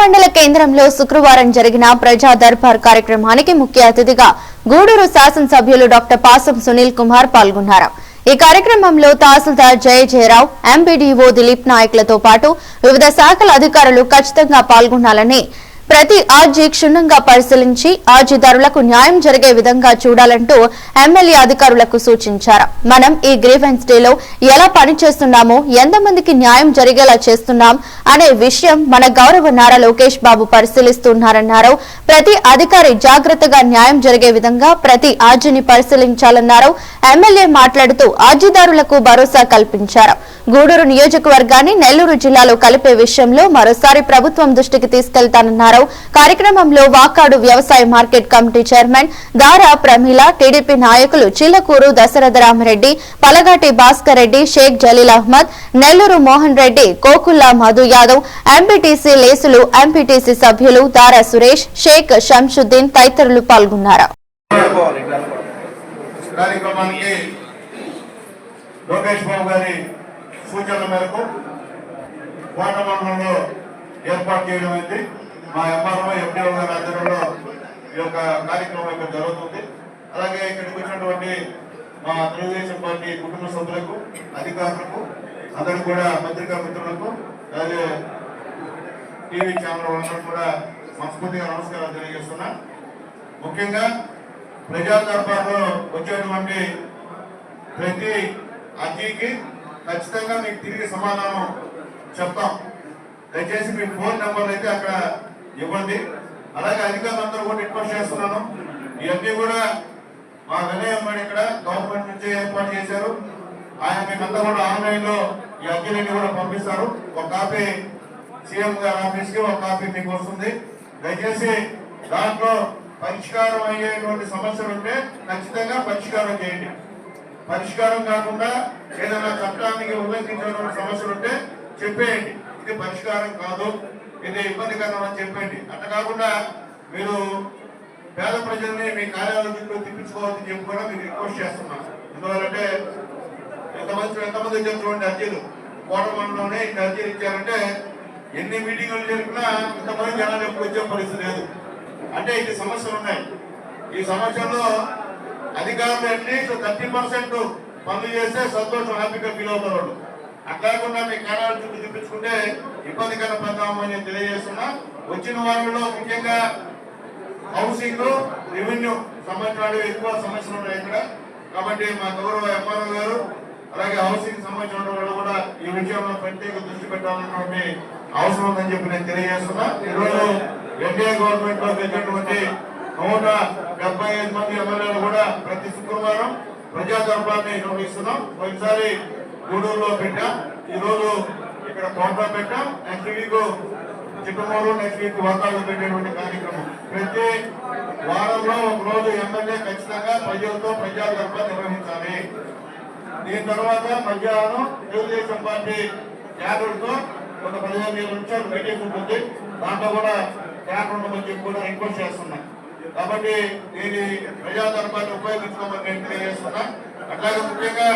మండల కేంద్రంలో శుక్రవారం జరిగిన ప్రజా దర్బార్ కార్యక్రమానికి ముఖ్య అతిథిగా గూడూరు శాసనసభ్యులు డాక్టర్ పాసం సునీల్ కుమార్ పాల్గొన్నారు. ఈ కార్యక్రమంలో తహసీల్దార్ జయ జయరావు ఎంపీడీఓ దిలీప్ నాయకులతో పాటు వివిధ శాఖల అధికారులు ఖచ్చితంగా పాల్గొనాలని ప్రతి ఆర్జీ క్షుణ్ణంగా పరిశీలించి ఆర్జీదారులకు న్యాయం జరిగే విధంగా చూడాలంటూ ఎమ్మెల్యే అధికారులకు సూచించారు. మనం ఈ గ్రీవెన్స్ డేలో ఎలా పనిచేస్తున్నామో ఎంతమందికి న్యాయం జరిగేలా చేస్తున్నాం అనే విషయం మన గౌరవ నారా లోకేష్ బాబు పరిశీలిస్తున్నారన్నారు. ప్రతి అధికారి జాగ్రత్తగా న్యాయం జరిగే విధంగా ప్రతి ఆర్జీని పరిశీలించాలన్నారు. ఎమ్మెల్యే మాట్లాడుతూ ఆర్జీదారులకు భరోసా కల్పించారు. గూడూరు నియోజకవర్గాన్ని నెల్లూరు జిల్లాలో కలిపే విషయంలో మరోసారి ప్రభుత్వం దృష్టికి తీసుకెళ్తానన్నారు. కార్యక్రమంలో వాకాడు వ్యవసాయ market committee chairman Dara Pramila TDP నాయకులు చిల్లకూరు దశరథరామరెడ్డి పలగాటి భాస్కర్ రెడ్డి షేక్ జలీల్ అహ్మద్ నెల్లూరు మోహన్ రెడ్డి కోకుల్లా మధు యాదవ్ ఎంపీటీసీ లేసులు ఎంపీటీసీ సభ్యులు దారా సురేష్ షేక్ షంషుద్దీన్ తదితరులు పాల్గొన్నారు. కార్యక్రమానికి లోకేష్ బాబు గారి సూచనల మేరకు కోట మండలంలో ఏర్పాటు చేయడం అయింది మా ఎంఆర్ఓ ఎండిఓ గారి ఆధ్వర్యంలో ఈ యొక్క కార్యక్రమం ఇక్కడ జరుగుతుంది. అలాగే ఇక్కడికి వచ్చినటువంటి మా తెలుగుదేశం పార్టీ కుటుంబ సభ్యులకు అధికారులకు అందరు కూడా పత్రికా మిత్రులకు అలాగే టీవీ ఛానల్ వాళ్ళకు కూడా మనస్ఫూర్తిగా నమస్కారాలు తెలియజేస్తున్నా. ముఖ్యంగా ప్రజా దర్బార్లో వచ్చేటువంటి ప్రతి అతిథికి ఖచ్చితంగా మీకు తిరిగి సమాధానం చెప్తాం. దయచేసి మీ ఫోన్ నెంబర్లు అయితే అక్కడ ఇవ్వండి. అలాగే అధికారులందరూ కూడా రిక్వెస్ట్ చేస్తున్నాను. ఇవన్నీ కూడా మా వినయ్ ఇక్కడ గవర్నమెంట్ నుంచి ఏర్పాటు చేశారు. ఆయన మీకంతా కూడా ఆన్లైన్లో ఈ అర్జీలన్నీ కూడా పంపిస్తారు. ఒక కాపీ సీఎం గారి ఆఫీస్కి ఒక కాపీ మీకు వస్తుంది. దయచేసి దాంట్లో పరిష్కారం అయ్యేటువంటి సమస్యలు ఉంటే ఖచ్చితంగా పరిష్కారం చేయండి. పరిష్కారం కాకుండా ఏదైనా చట్టానికి ఉల్లంఘించేటువంటి సమస్యలు ఉంటే చెప్పేయండి. ఇది పరిష్కారం కాదు. ఇది ఇబ్బందికరం అని చెప్పండి. అట్లా కాకుండా మీరు పేద ప్రజల్ని మీ కార్యాలయంలో తిప్పించుకోవాలని చెప్పి కూడా మీకు రిక్వెస్ట్ చేస్తున్నాను ఎందువల్లంటే ఎంతమంది ఎంతమంది ఇచ్చినటువంటి అర్జీలు. కోట మండలంలోనే ఇంత అర్జీలు ఇచ్చారంటే ఎన్ని మీటింగులు జరిపినా ఇంతమంది జనాలు ఎప్పుడు వచ్చే పరిస్థితి లేదు. అంటే ఇది సమస్యలు ఉన్నాయి. ఈ సమస్యల్లో అధికారులు అట్లీస్ట్ థర్టీ పర్సెంట్ పనులు చేస్తే సంతోషం హ్యాపీగా ఫీల్ అవుతారు వాళ్ళు మీ కార్యాలయం చుట్టూ చూపించుకుంటే ఇబ్బందికర పరిణామం అని నేను తెలియజేస్తున్నా. వచ్చిన వారిలో ముఖ్యంగా హౌసింగ్ రెవెన్యూ సంబంధించిన ఎక్కువ సమస్యలు ఉన్నాయి ఇక్కడ. కాబట్టి మా గౌరవ ఎంఆర్ఓ గారు అలాగే హౌసింగ్ సంబంధించిన వాళ్ళు కూడా ఈ విషయంలో ప్రత్యేక దృష్టి పెట్టాలన్నటువంటి అవసరం ఉందని చెప్పి నేను తెలియజేస్తున్నా. ఈరోజు ఎన్డీఏ గవర్నమెంట్లో పెట్టినటువంటి నూట డెబ్బై ఐదు మంది ఎమ్మెల్యేలు కూడా ప్రతి శుక్రవారం ప్రజా దర్బార్ని నిర్వహిస్తున్నాం. ఒకసారి గూడూరులో పెట్టాం. ఈ రోజు ఇక్కడ కోట పెట్టాం. Next week Chittamuru next week వాతావరణ పెట్టేటువంటి కార్యక్రమం. ప్రతి వారంలో ఒక రోజు ఎమ్మెల్యే ఖచ్చితంగా ప్రజలతో ప్రజా నిర్వహించాలి. దీని తర్వాత మధ్యాహ్నం తెలుగుదేశం పార్టీ క్యాడర్తో ఒక పదిహేను వేల నిమిషాలు మీటింగ్ ఉంటుంది. దాంట్లో కూడా క్యాడర్ ఉండమని చెప్పి కూడా రిక్వెస్ట్ చేస్తున్నాం. కాబట్టి దీని ప్రజా దర్బార్ని ఉపయోగించుకోమని నేను తెలియజేస్తున్నా. అట్లాగే ముఖ్యంగా